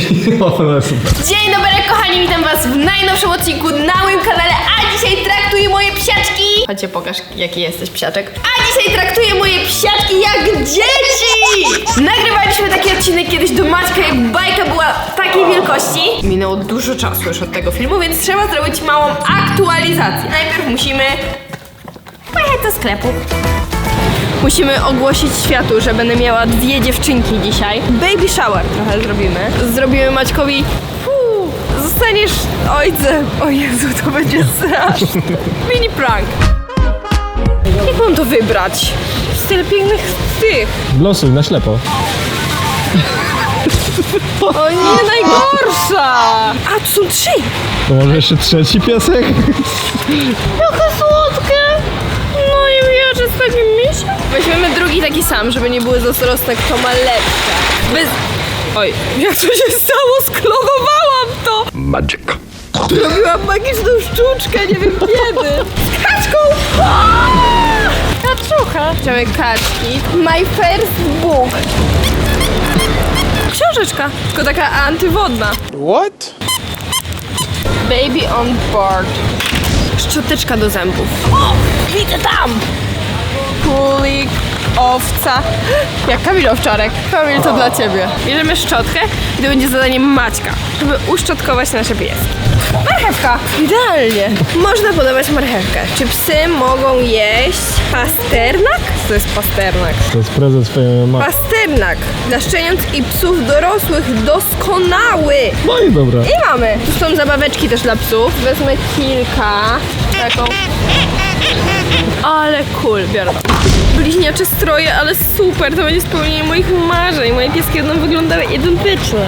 Dzień dobry kochani, witam was w najnowszym odcinku na moim kanale, a dzisiaj traktuję moje psiaczki. Chodźcie pokaż jaki jesteś psiaczek. A dzisiaj traktuję moje psiaczki jak dzieci. Nagrywaliśmy taki odcinek kiedyś do Maćka, jak bajka była takiej wielkości. Minęło dużo czasu już od tego filmu, więc trzeba zrobić małą aktualizację. Najpierw musimy pojechać do sklepu Musimy ogłosić światu, że będę miała dwie dziewczynki dzisiaj. Baby shower trochę zrobimy. Zrobimy Maćkowi. Fuu, zostaniesz ojcem. O Jezu, to będzie straszne. Mini prank. Jak mam to wybrać? Z tyle pięknych tych. Losuj na ślepo. O nie, najgorsza! A, tu są trzy. To może jeszcze trzeci piesek? Jakie Weźmiemy drugi taki sam, żeby nie były zazdrosne, kto ma lepsze. Bez... Oj, jak to się stało? Sklonowałam to! Magic. Robiłam magiczną sztuczkę, nie wiem kiedy. Z kaczką! Kaczucha. Chciamy kaczki. My first book. Książeczka, tylko taka antywodna. What? Baby on board. Szczoteczka do zębów. O, widzę tam! Kulik, owca. Jak Kamil Owczarek. Kamil, to dla ciebie. Bierzemy szczotkę i to będzie zadaniem Maćka, żeby uszczotkować nasze pieski. Marchewka! Idealnie! Można podawać marchewkę. Czy psy mogą jeść pasternak? Co to jest pasternak? To jest prezent swojej mamy. Pasternak dla szczeniąt i psów dorosłych doskonały! No i dobra. I mamy. Tu są zabaweczki też dla psów. Wezmę kilka. Taką. Ale cool, biorę. Bliźniacze stroje, ale super, to będzie spełnienie moich marzeń. Moje pieski będą wyglądały identyczne.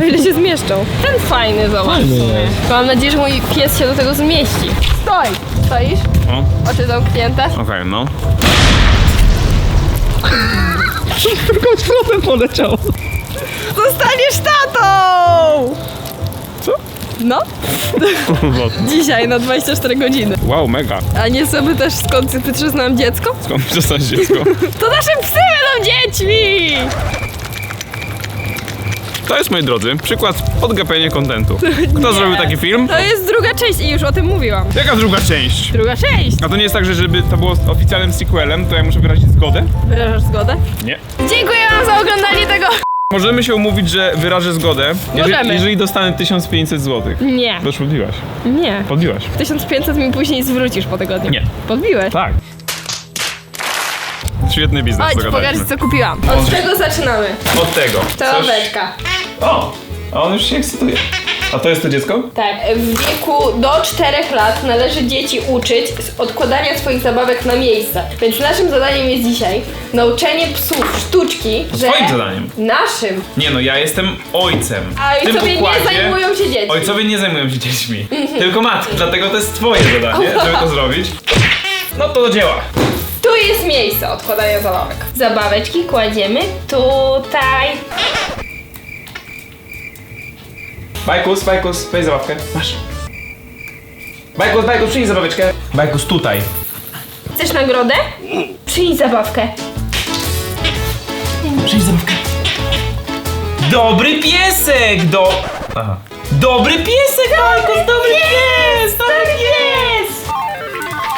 O ile się zmieszczą. Ten fajny, zobacz. Fajny w jest. Mam nadzieję, że mój pies się do tego zmieści. Stoj! Stoisz? O, Oczy zamknięte. okej, no. Tylko środem poleciał. Zostaniesz tatą! Co? No, dzisiaj na 24 godziny. Wow, mega. A nie sobie też skąd wytrzasnąłem dziecko? Skąd przestać dziecko? To nasze psy będą dziećmi! To jest, moi drodzy, przykład podgapiania kontentu. Kto zrobił taki film? To jest druga część i już o tym mówiłam. Jaka druga część? Druga część! A to nie jest tak, że żeby to było oficjalnym sequelem, to ja muszę wyrazić zgodę? Wyrażasz zgodę? Nie. Dziękuję wam za oglądanie tego! Możemy się umówić, że wyrażę zgodę, jeżeli, Możemy. jeżeli dostanę 1500 zł. Nie, To już podbiłaś. nie. Podbiłaś. 1500 mi później zwrócisz po tygodniu. Nie. Podbiłeś. Tak. Świetny biznes, Chodź, pokażę co kupiłam. Od czego zaczynamy? Od tego. Ławeczka. O! A on już się ekscytuje. A to jest to dziecko? Tak, w wieku do 4 lat należy dzieci uczyć z odkładania swoich zabawek na miejsce. Więc naszym zadaniem jest dzisiaj nauczenie psów sztuczki, że... Twoim zadaniem. Naszym. Nie no, ja jestem ojcem. A W tym ojcowie nie układzie zajmują się dziećmi. Ojcowie nie zajmują się dziećmi. Tylko matki. Dlatego to jest twoje zadanie, żeby to zrobić. No to do dzieła. Tu jest miejsce odkładania zabawek. Zabaweczki kładziemy tutaj. Bajkus, Bajkus, weź zabawkę. Masz. Bajkus, Bajkus, przyjdź zabaweczkę. Bajkus, tutaj. Chcesz nagrodę? Przyjdź zabawkę. Przyjdź zabawkę. Dobry piesek! Do... Aha. Dobry piesek, Bajkus, dobry pies! Dobry pies!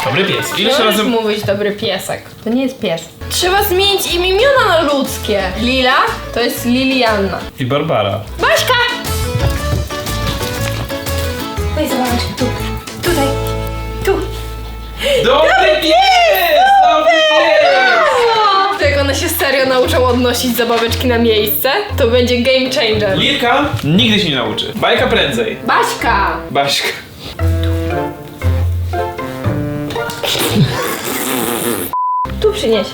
Dobry pies. Ile się Możesz razem... mówić dobry piesek. To nie jest pies. Trzeba zmienić im imiona na ludzkie. Lila to jest Lilianna. I Barbara. Baśka! Dobry pies! Dobry pies! Jak one się serio nauczą odnosić zabaweczki na miejsce, to będzie game changer. Lilka nigdy się nie nauczy. Bajka prędzej. Baśka! Baśka. Tu przynieś.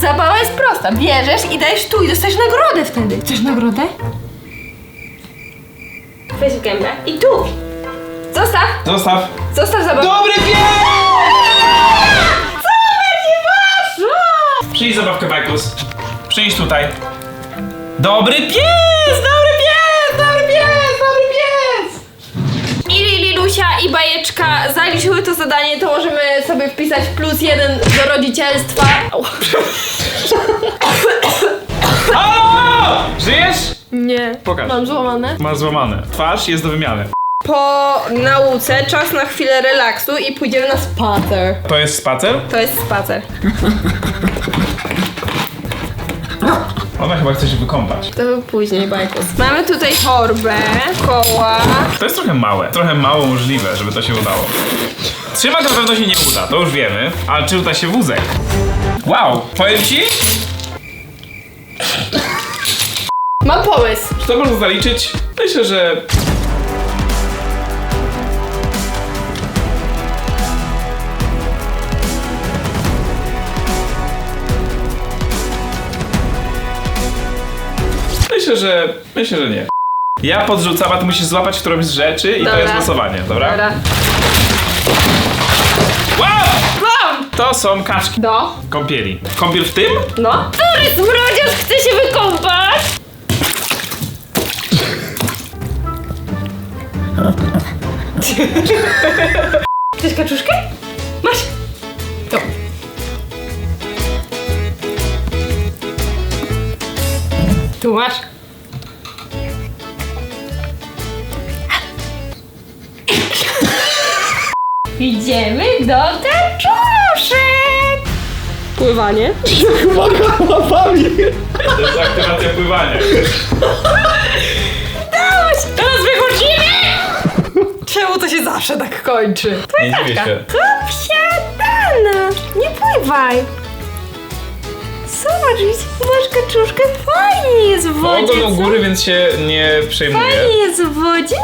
Zabawa jest prosta. Bierzesz i dajesz tu i dostajesz nagrodę wtedy. Chcesz nagrodę? Weź gębę i tu. Zostaw. Zostaw. Zostaw zabawę. Dobry pies! Przyjdź zabawkę, Bajkus. Przyjdź tutaj. Dobry pies! Dobry pies! Dobry pies! Dobry pies! I Lilusia i Bajeczka zaliczyły to zadanie, to możemy sobie wpisać plus jeden do rodzicielstwa. Au. Halo! Żyjesz? Nie. Pokaż. Mam złamane. Masz złamane. Twarz jest do wymiany. Po nauce czas na chwilę relaksu i pójdziemy na spacer. To jest spacer? To jest spacer. Ona chyba chce się wykąpać. To później, bajkus. Mamy tutaj torbę, koła. To jest trochę małe. Trochę mało możliwe, żeby to się udało. Trzymać na pewno się nie uda, to już wiemy. Ale czy uda się wózek? Wow, powiem ci, Mam pomysł. czy to można zaliczyć? Myślę, że... Myślę, że... Myślę, że nie. Ja podrzucam, a ty musisz złapać którąś z rzeczy i to Dobra. jest losowanie, dobra? Dobra. Wow! Mam! To są kaczki. Do. Kąpieli. Kąpiel w tym? No. Który zmrodziarz chce się wykąpać? Chcesz kaczuszkę? Masz. To. Tu masz. Idziemy do kaczuszek. Pływanie. Łapami! To jest aktywacja pływania. Dałaś! Teraz wychodzimy! Czemu to się zawsze tak kończy? Nie dziwię się. To wsiadana! Nie pływaj! Zobacz, masz kaczuszkę, fajnie jest w wodzie, Ogon u co? góry, więc się nie przejmuję. Fajnie jest w wodzie.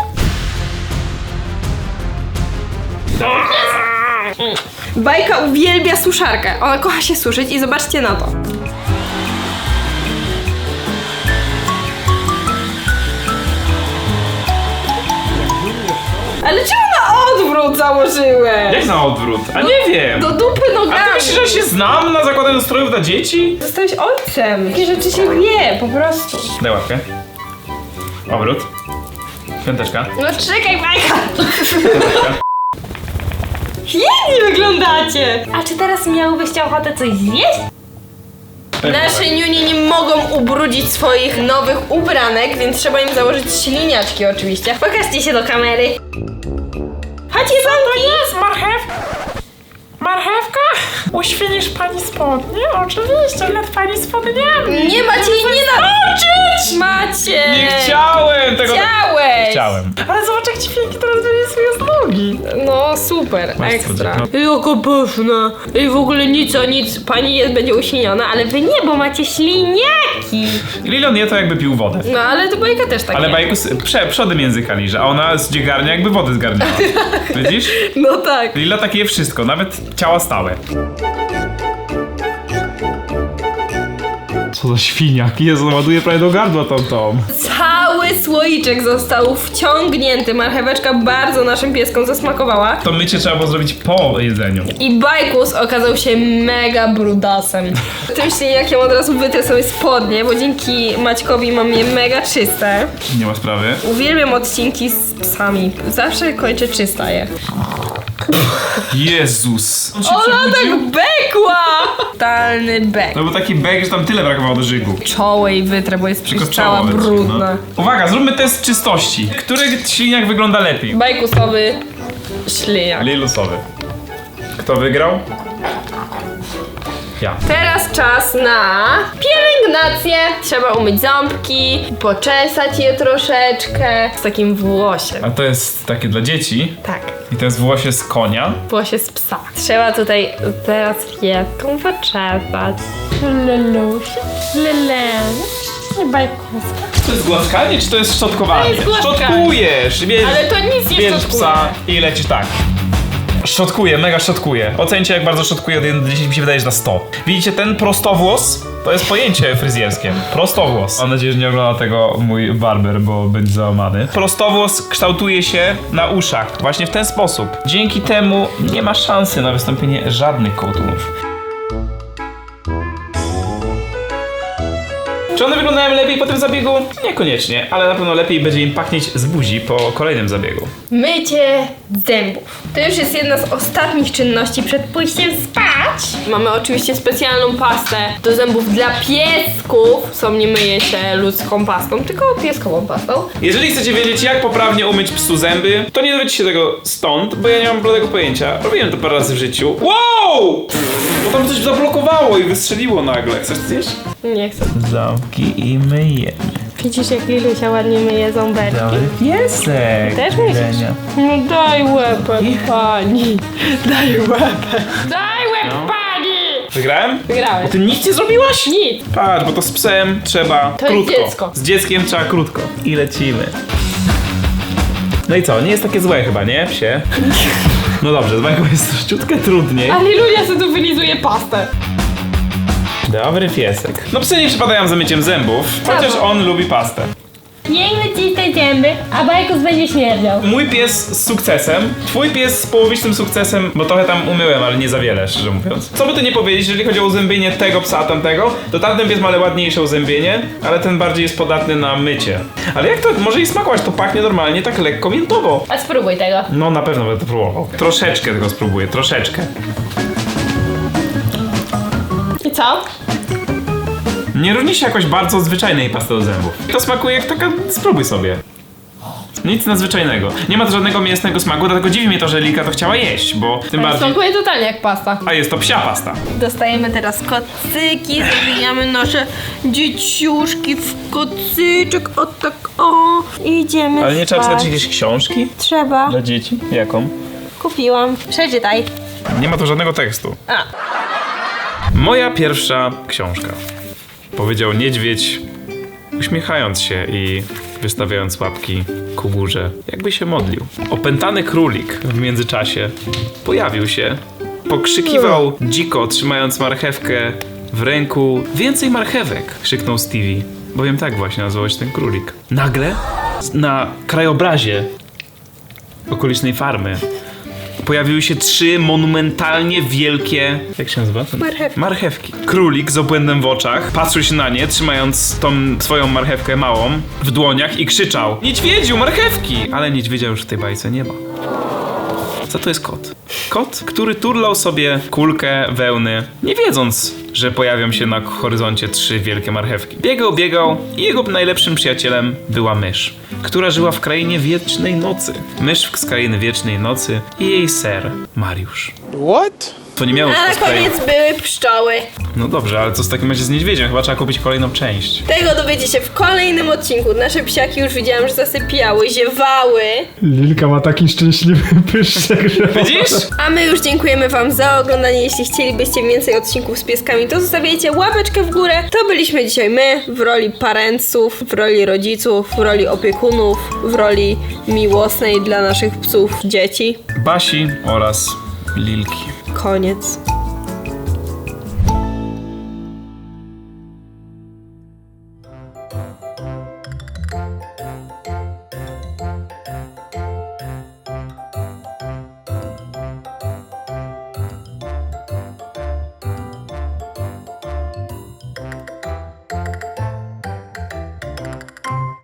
Bajka uwielbia suszarkę. Ona kocha się suszyć i zobaczcie na to. Ale czemu na odwrót założyłeś? Jak na odwrót? A nie wiem. Do dupy A ty nogami. myślisz, że się znam na zakładaniu strojów dla dzieci? Zostałeś ojcem. Takie rzeczy się wie, po prostu. Daj łapkę. Obrót. Piąteczka. No czekaj, Majka! Pięknie wyglądacie! A czy teraz miałbyście ochotę coś zjeść? Nasze niunie nie mogą ubrudzić swoich nowych ubranek, więc trzeba im założyć śliniaczki oczywiście. Pokażcie się do kamery. Chodź, jedzonki! jest marchew? Uświnisz pani spodnie? Oczywiście, nad pani spodniami. Nie macie jej nie nauczyć! Macie! Nie chciałem tego. Chciałeś! Chciałem. Ale zobacz, jak ci pięknie teraz wyrisuje z nogi. No super, Masz ekstra. cudzie, Jaka pyszna. I w ogóle nic o nic, pani jest, będzie uświniona, ale wy nie, bo macie śliniaki. Lilion je to jakby pił wodę. No ale to bajka też tak Ale bajku s- prze, przodem języka liże, a ona z dziegarnia jakby wodę zgarniała. Widzisz? No tak. Lila takie je wszystko, nawet ciała stałe. Co za świniak? Jezu, ładuje prawie do gardła tą tą. Cały słoiczek został wciągnięty. Marcheweczka bardzo naszym pieskom zasmakowała. To mycie trzeba było zrobić po jedzeniu. I Bajkus okazał się mega brudasem. Tym śliniakiem od razu wytrę sobie spodnie, bo dzięki Maćkowi mam je mega czyste. Nie ma sprawy. Uwielbiam odcinki z psami. Zawsze kończę czysta je. Jezus. On się przebudził? tak bekła! Totalny bek. No bo taki bag, że tam tyle brakowało do żygu. Czoło jej wytrę, bo jest Tylko przecież cała czoło wytrzy, brudna. No. Uwaga, zróbmy test czystości. Który śliniak wygląda lepiej? Bajkusowy śliniak. Lilusowy. Kto wygrał? Ja. Teraz czas na pielęgnację. Trzeba umyć ząbki, poczesać je troszeczkę z takim włosiem. A to jest takie dla dzieci. Tak, I to jest włosie z konia. włosie z psa. Trzeba tutaj teraz pieską poczesać. Lelusie, lele. Bajkuska. To jest głaskanie, czy to jest szczotkowanie? To jest. Szczotkujesz, bierz, Ale to nic nie szczotkuje. psa i lecisz tak. Szczotkuję, mega szczotkuję. Ocencie jak bardzo szczotkuję, od 1 do 10 mi się wydaje, że na 100. Widzicie ten prostowłos? To jest pojęcie fryzjerskie. Prostowłos. Mam nadzieję, że nie ogląda tego mój barber, bo będzie załamany. Prostowłos kształtuje się na uszach właśnie w ten sposób. Dzięki temu nie ma szansy na wystąpienie żadnych kołtunów. Czy one wyglądają lepiej po tym zabiegu? Niekoniecznie, ale na pewno lepiej będzie im pachnieć z buzi po kolejnym zabiegu. Mycie zębów. To już jest jedna z ostatnich czynności przed pójściem spać. Mamy oczywiście specjalną pastę do zębów dla piesków. Co nie myje się ludzką pastą, tylko pieskową pastą. Jeżeli chcecie wiedzieć, jak poprawnie umyć psu zęby, to nie dowiecie się tego stąd, bo ja nie mam bladego pojęcia. Robiłem to parę razy w życiu. Wow! Bo tam coś zablokowało i wystrzeliło nagle. Chcesz zjeść? Nie chcę. Ząbki i myjemy. Widzisz, jak Lilusia ładnie myje ząbeczki? piesek. Też myślisz? No daj łepek, pani. Daj łepek. Daj łeb, pani! Wygrałem? Wygrałeś. Ty nic nie zrobiłaś? Nic. Patrz, bo to z psem trzeba To jest krótko. dziecko. Z dzieckiem trzeba krótko. I lecimy. No i co? Nie jest takie złe chyba, nie? Psie? No dobrze, z Majką jest troszeczkę trudniej. A Lilulia sobie tu wylizuje pastę. Dobry piesek. No psy nie przypadają za myciem zębów, chociaż on lubi pastę. Niech wycisnę zęby, a bajkus będzie śmierdział. Mój pies z sukcesem, twój pies z połowicznym sukcesem, bo trochę tam umyłem, ale nie za wiele, szczerze mówiąc. Co by tu nie powiedzieć, jeżeli chodzi o uzębienie tego psa, a tamtego, to tamten pies ma ładniejsze uzębienie, ale ten bardziej jest podatny na mycie. Ale jak to może i smakować, to pachnie normalnie tak lekko miętowo. A spróbuj tego. No na pewno będę to próbował. Troszeczkę tego spróbuję, troszeczkę. I co? Nie różni się jakoś bardzo od zwyczajnej pasty do zębów. To smakuje jak taka, spróbuj sobie. Nic nadzwyczajnego. Nie ma to żadnego mięsnego smaku, dlatego dziwi mnie to, że Lilka to chciała jeść, bo tym bardziej... Smakuje totalnie jak pasta. A jest to psia pasta. Dostajemy teraz kocyki, zawijamy nasze dzieciuszki w kocyczek, o tak o. Idziemy Ale nie trzeba spać. czytać jakieś książki Trzeba. dla dzieci? Jaką? Kupiłam. Przeczytaj. Nie ma tu żadnego tekstu. A. Moja pierwsza książka. Powiedział niedźwiedź, uśmiechając się i wystawiając łapki ku górze, jakby się modlił. Opętany królik w międzyczasie pojawił się, pokrzykiwał dziko, trzymając marchewkę w ręku. Więcej marchewek! krzyknął Stevie, bowiem tak właśnie nazywał się ten królik. Nagle na krajobrazie okolicznej farmy pojawiły się trzy monumentalnie wielkie. Jak się nazywa? Marchewki. Marchewki. Królik z obłędem w oczach patrzył się na nie, trzymając tą swoją marchewkę małą w dłoniach i krzyczał: Niedźwiedziu, marchewki! Ale niedźwiedzia już w tej bajce nie ma. Co to jest kot? Kot, który turlał sobie kulkę wełny, nie wiedząc, że pojawią się na horyzoncie trzy wielkie marchewki. Biegał, biegał i jego najlepszym przyjacielem była mysz, która żyła w krainie wiecznej nocy. Mysz z krainy wiecznej nocy i jej ser, Mariusz. What? To nie miało A na cosplayu. koniec były pszczoły. No dobrze, ale co z takim razie z niedźwiedziem? Chyba trzeba kupić kolejną część. Tego dowiecie się w kolejnym odcinku. Nasze psiaki już widziałam, że zasypiały, ziewały. Lilka ma taki szczęśliwy pyszczek, że... Widzisz? A my już dziękujemy wam za oglądanie. Jeśli chcielibyście więcej odcinków z pieskami, to zostawiajcie łapeczkę w górę. To byliśmy dzisiaj my w roli parenców, w roli rodziców, w roli opiekunów, w roli miłosnej dla naszych psów dzieci. Basi oraz Lilki. Koniec.